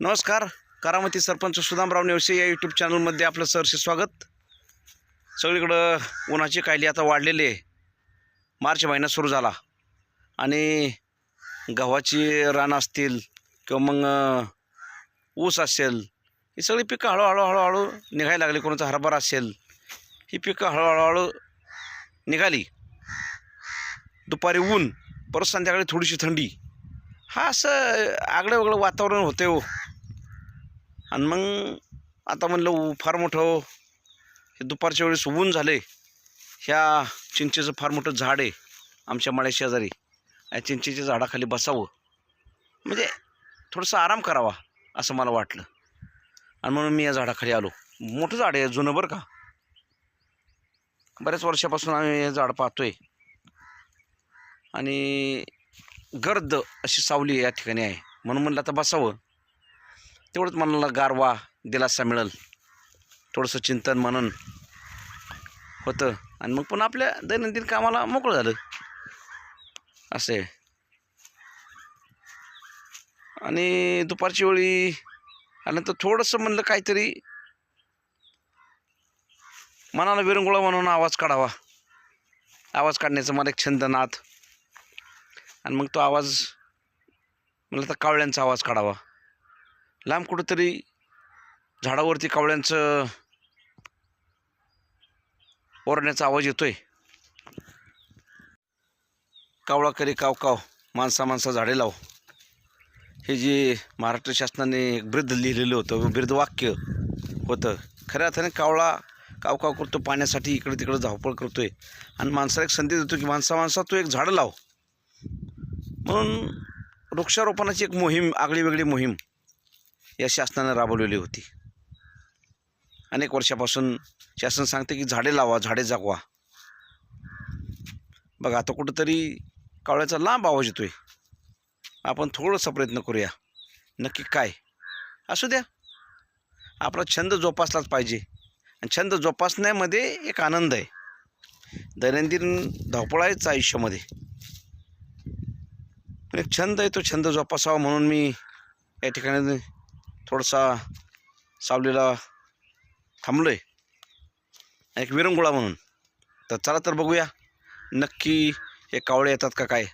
नमस्कार करामती सरपंच सुदामराव नेवसे या यूट्यूब चॅनलमध्ये आपलं सरसे स्वागत. सगळीकडं उन्हाची कायली आता वाढलेली आहे. मार्च महिना सुरू झाला. आणि गव्हाची रानं असतील किंवा मग ऊस असेल ही सगळी पिकं हळूहळू हळूहळू निघायला लागली. कोणाचा हरभरा असेल ही पिकं हळूहळूहळू निघाली. दुपारी ऊन परत संध्याकाळी थोडीशी थंडी. हा असं आगळं वेगळं वातावरण होते हो. आणि मग आता म्हणलं ऊ- फार मोठं हे दुपारच्या वेळेस ऊन झाले ह्या चिंचेचं फार मोठं झाड आहे आमच्या माळ्या शेजारी. या चिंचेच्या झाडाखाली बसावं. म्हणजे थोडंसं आराम करावा असं मला वाटलं. आणि म्हणून मी या झाडाखाली आलो. मोठं झाड आहे जुनं बरं का? बऱ्याच वर्षापासून आम्ही हे झाड पाहतोय. आणि गर्द अशी सावली या ठिकाणी आहे. म्हणून म्हणलं आता बसावं. तेवढंच मनाला गारवा दिलासा मिळेल. थोडंसं चिंतन म्हणून होतं. आणि मग पण आपल्या दैनंदिन कामाला मोकळं झालं. असे आणि दुपारची वेळी आल्यानंतर थोडंसं म्हणलं काहीतरी मनाला विरंगुळा म्हणून आवाज काढावा. आवाज काढण्याचा मला एक छंद नाद आणि मग तो आवाज मला तर कावळ्यांचा आवाज काढावा. लांब कुठंतरी झाडावरती कावळ्यांचं ओरण्याचा आवाज येतोय. कावळा करी काव काव माणसा माणसा झाडे लाव. हे जे महाराष्ट्र शासनाने एक ब्रिद लिहिलेलं होतं ब्रिद वाक्य होतं. खऱ्या अर्थाने कावळा काव काव करतो पाण्यासाठी इकडे तिकडं धावपळ करतोय. आणि माणसाला एक संधी देतो की माणसा माणसा तू एक झाडं लाव. म्हणून वृक्षारोपणाची एक मोहीम आगळी वेगळी मोहीम या शासनानं राबवलेली होती. अनेक वर्षापासून शासन सांगते की झाडे लावा झाडे जागवा. बघा आता कुठंतरी कावळ्याचा लांब आवाज येतोय. आपण थोडासा प्रयत्न करूया. नक्की काय? असू द्या. आपला छंद जोपासलाच पाहिजे. आणि छंद जोपासण्यामध्ये एक आनंद आहे. दैनंदिन धावपळायचं आयुष्यामध्ये. पण एक छंद आहे तो छंद जोपासावा म्हणून मी या ठिकाणी थोडासा सावलीला थांबलो आहे एक विरंगुळा म्हणून. तर चला तर बघूया नक्की हे कावळे येतात का काय?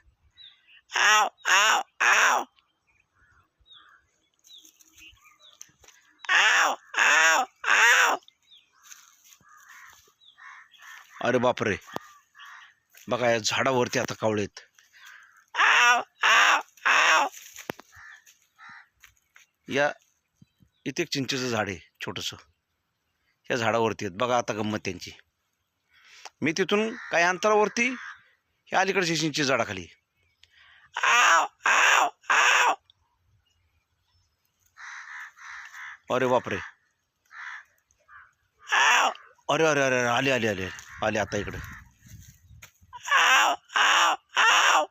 आव आव आव. आव आव आव. अरे बापरे. बघा या झाडावरती आता कावळे आहेत. आव आव आव. या इथे एक चिंचेचं झाड आहे छोटंसं. या झाडावरती आहेत. बघा आता गंमत त्यांची. मी तिथून काही अंतरावरती ह्या अलीकडच्या चिंचे झाडाखाली. आव आव आव. अरे बापरे. आव. अरे अरे अरे अरे, आले आले आले आले आता इकडं. आव आव आव.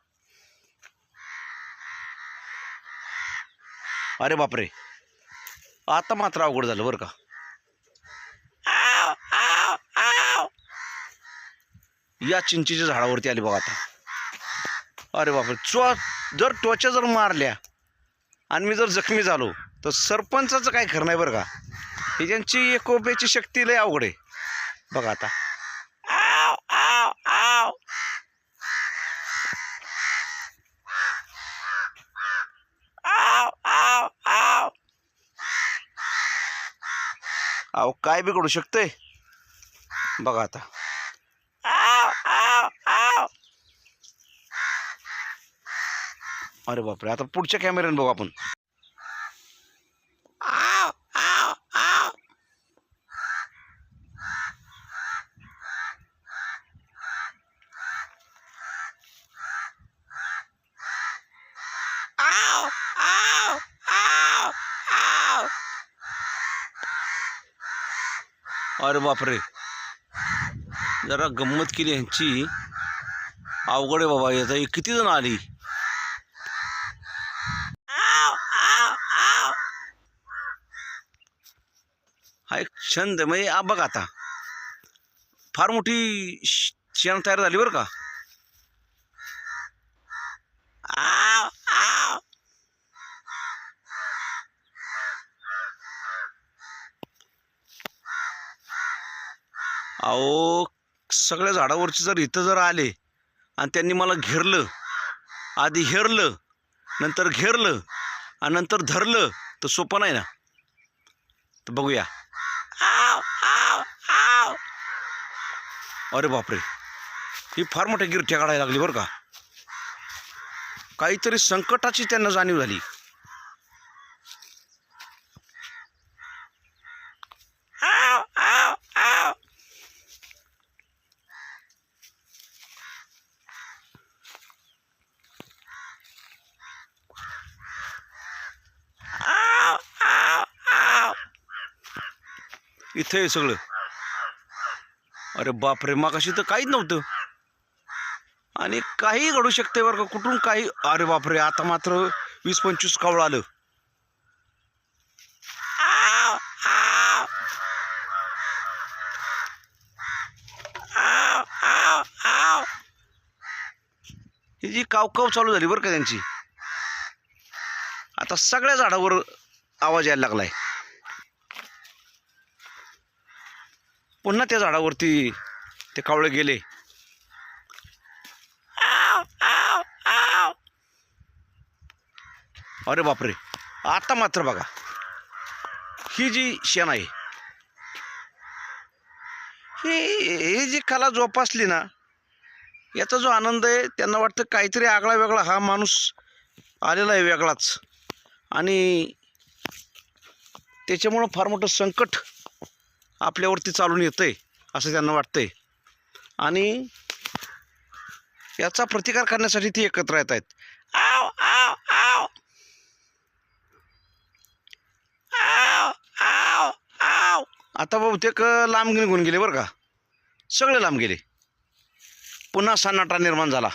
अरे बापरे. आता मात्र अवघड झालं बरं का. आव आव आव या चिंचेच्या झाडावरती आली बघा आता. अरे बापरे चो जर त्वचा जर मारल्या आणि मी जर जखमी झालो तर सरपंचाचं काय खरं नाही बरं का. ही त्यांची एकोप्याची शक्ती लय अवघड आहे. बघा आता आव आव आव आव आव आव अहो काय बिघडू शकतंय? बघा आता. अरे बापरे आता पुढच्या कॅमेऱ्याने बघू आपण आव आव आव आव आव आव आव अरे बापरे. जरा गंमत केली ह्यांची. अवघड आहे बाबा याचा किती जण आली? हा एक छंद. म्हणजे आ बघा आता. फार मोठी शेण तयार झाली बरं का आव आव अहो सगळ्या झाडावरची जर इथं जर आले आणि त्यांनी मला घेरलं आधी हेरलं नंतर घेरलं आणि नंतर धरलं तर सोपं नाही ना? तर बघूया. आव, आव, आव. अरे बापरे. ही फार मोठ्या गिरट्या काढायला लागली बरं का? काहीतरी संकटाची त्यांना जाणीव झाली आव, आव, आव. आव, आव, आव. इथे आहे सगळं. अरे बापरे मागाशी तर काहीच नव्हतं. आणि काही घडू शकते बरं का कुठून काही अरे बापरे आता मात्र वीस पंचवीस कावळं आलं. ही जी कावकाव चालू झाली बरं का त्यांची. आता सगळ्या झाडावर आवाज यायला लागलाय. पुन्हा त्या झाडावरती ते कावळे गेले. अरे बापरे. आता मात्र बघा. ही जी शेण आहे ही ही जी कला जोपासली ना याचा जो आनंद आहे त्यांना वाटतं काहीतरी आगळा वेगळा हा माणूस आलेला आहे वेगळाच. आणि त्याच्यामुळं फार मोठं संकट आपल्यावरती चालून येतं आहे असं त्यांना वाटतंय. आणि याचा प्रतिकार करण्यासाठी ती एकत्र येत आहेत. आव आव आव. आव आव आव. आता बहुतेक लांब निघून गेले बरं का. सगळे लांब गेले. पुन्हा सन्नाटा निर्माण झाला.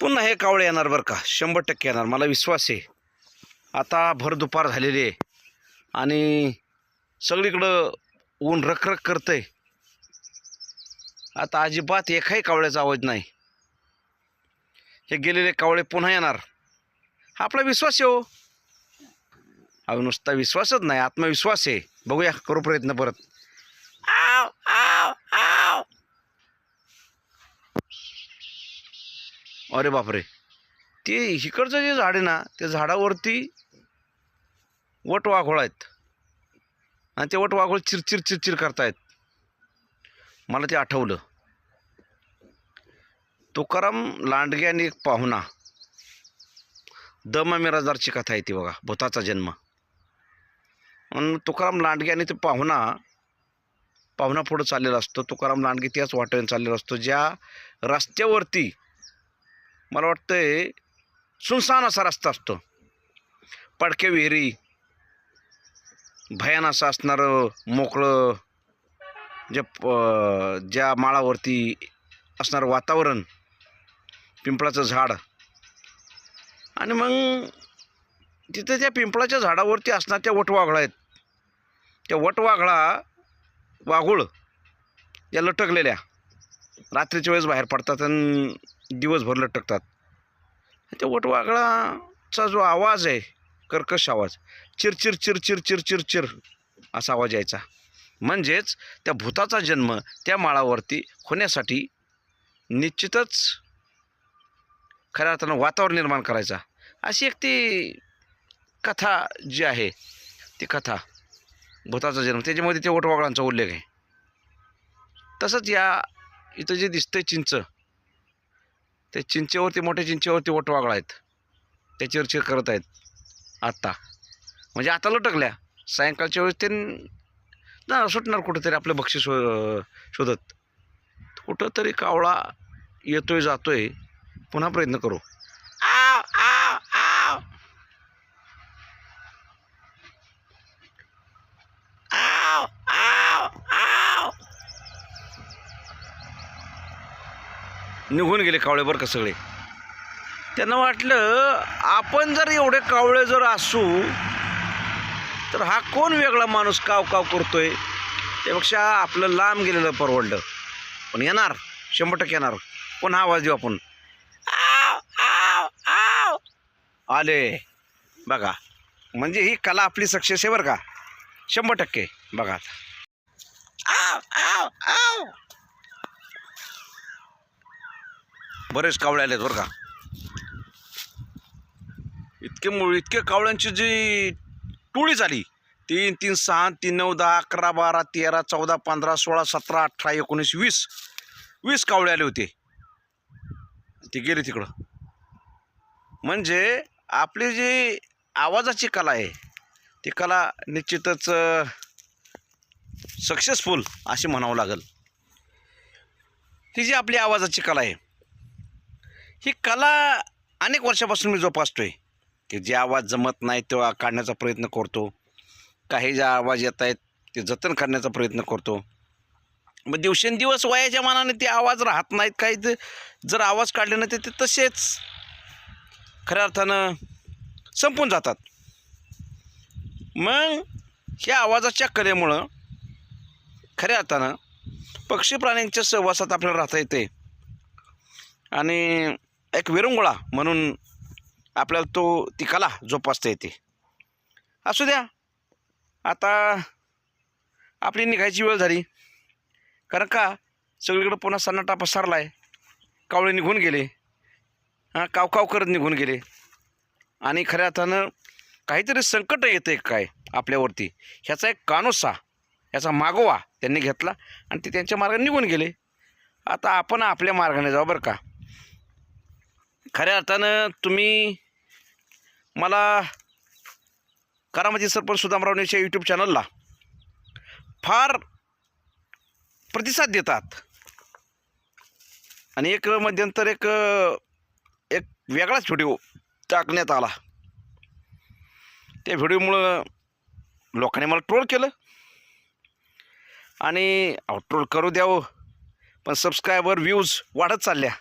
पुन्हा हे कावळे येणार बरं का. शंभर टक्के येणार. मला विश्वास आहे. आता भर दुपार झालेली आहे. आणि सगळीकडं ऊन रखरख करतंय. आता अजिबात एकाही कावळ्याचा आवाज नाही. हे गेलेले कावळे पुन्हा येणार. हा आपला विश्वास आहे हो. अहो नुसता विश्वासच नाही आत्मविश्वास आहे. बघूया करू प्रयत्न परत. आव आव आव. अरे बापरे. ते इकडचं जे झाड आहे ना त्या झाडावरती वट वाघोळ आहेत. आणि ते वट वाघोळ चिरचिर चिरचिर करतायत. मला ते आठवलं. तुकाराम लांडगे आणि एक पाहुणा. दमा मिराजदारची कथा आहे ती बघा भूताचा जन्म. म्हणून तुकाराम लांडगे आणि ते पाहुणा पाहुणा पुढं चाललेला असतो. तुकाराम लांडगे त्याच वाटेने चाललेला असतो ज्या रस्त्यावरती मला वाटतंय सुनसान असा रस्ता असतो. पडक्या विहिरी भयान असं असणारं मोकळं ज्या प- ज्या माळावरती असणारं वातावरण पिंपळाचं झाड. आणि मग तिथे त्या पिंपळाच्या झाडावरती असणार त्या वटवाघळा आहेत. त्या वटवाघळा वाघूळ या लटकलेल्या रात्रीच्या वेळेस बाहेर पडतात आणि दिवसभर लटकतात. त्या वटवाघळाचा जो आवाज आहे कर्कश आवाज. चिरचिर चिरचिर चिरचिर चिर असा आवाज यायचा. म्हणजेच त्या भूताचा जन्म त्या माळावरती होण्यासाठी निश्चितच खऱ्या अर्थानं वातावरण निर्माण करायचा. अशी एक ती कथा जी आहे ती कथा भूताचा जन्म. त्याच्यामध्ये ते वटवागळांचा उल्लेख आहे. तसंच या इथं जे दिसतंय चिंच ते चिंचेवरती मोठ्या चिंचेवरती वटवागळा आहेत. ते चिरचिर करत आहेत. आत्ता म्हणजे आता लटकल्या. सायंकाळच्या वेळेस ते ना सुटणार कुठंतरी आपलं बक्षीस शो शोधत. कुठंतरी कावळा येतोय जातोय. पुन्हा प्रयत्न करू. आव आव आव. आव आव आव. निघून गेले कावळे बरं का सगळे. त्यांना वाटलं आपण जर एवढे कावळे जर असू तर हा कोण वेगळा माणूस काव काव करतोय? त्यापेक्षा आपलं लांब गेलेलं परवडलं. पण येणार शंभर टक्के येणार. पुन्हा आवाज देऊ आपण. आले. बघा म्हणजे ही कला आपली सक्सेस आहे बरं का? शंभर टक्के. बघा. आता बरेच कावळे आलेत बरं का? इतके मुळ इतके कावळ्यांची जी टोळी झाली तीन तीन सहा तीन नऊ दहा अकरा बारा तेरा चौदा पंधरा सोळा सतरा अठरा एकोणीस वीस वीस कावळे आले होते. ते गेले तिकडं. म्हणजे आपली जी आवाजाची कला आहे ती कला निश्चितच सक्सेसफुल अशी म्हणावं लागेल. ही जी आपली आवाजाची कला आहे ही कला अनेक वर्षापासून मी जोपासतोय. की जे आवाज जमत नाही तो काढण्याचा प्रयत्न करतो. काही जे आवाज येत आहेत ते जतन करण्याचा प्रयत्न करतो. मग दिवसेंदिवस वयाच्या मानाने ते आवाज राहत नाहीत. काही ते जर आवाज काढले नाही तर ते तसेच खऱ्या अर्थानं संपून जातात. मग ह्या आवाजाच्या कलेमुळं खऱ्या अर्थानं पक्षी प्राण्यांच्या सहवासात आपल्याला राहता येते. आणि एक विरंगुळा म्हणून आपल्याला तो ती कला जोपासता येते. असू द्या. आता आपली निघायची वेळ झाली. कारण का? सगळीकडं पुन्हा सन्नाटा पसरला आहे कावळे निघून गेले. हां काव काव करत निघून गेले. आणि खऱ्या अर्थानं काहीतरी संकट येतं आहे काय आपल्यावरती. ह्याचा एक कानोसा ह्याचा मागोवा त्यांनी घेतला आणि ते त्यांच्या मार्गाने निघून गेले. आता आपण आपल्या मार्गाने जाऊ बरं का. खऱ्या अर्थानं तुम्ही मला करामती सरपंच सुदामरावनेच्या यूट्यूब चॅनलला फार प्रतिसाद देतात. आणि एक मध्यंतर एक एक वेगळाच व्हिडिओ टाकण्यात आला. त्या व्हिडिओमुळं लोकांनी मला ट्रोल केलं. आणि ट्रोल करू द्यावं पण सबस्क्रायबर व्ह्यूज वाढत चालल्या.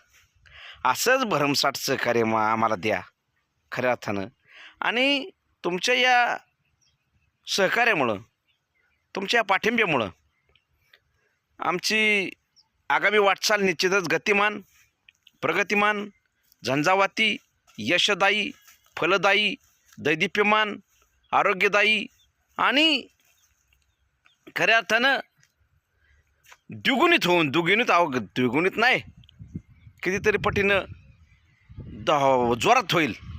असंच भरमसाठचं कार्य मग आम्हाला द्या. खऱ्या अर्थानं आणि तुमच्या या सहकार्यामुळं तुमच्या या पाठिंब्यामुळं आमची आगामी वाटचाल निश्चितच गतिमान प्रगतिमान झंझावाती यशदायी फलदायी दैदिप्यमान आरोग्यदायी आणि खऱ्या अर्थानं द्विगुणित होऊन द्विगुणित आव द्विगुणित नाही. कितीतरी पटीनं द जोरात होईल.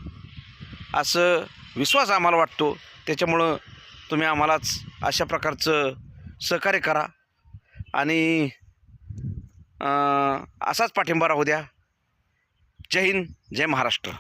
असं विश्वास आम्हाला वाटतो. त्याच्यामुळं तुम्ही आम्हालाच अशा प्रकारचं सहकार्य करा. आणि असाच पाठिंबा राहू द्या. जय हिंद जय महाराष्ट्र.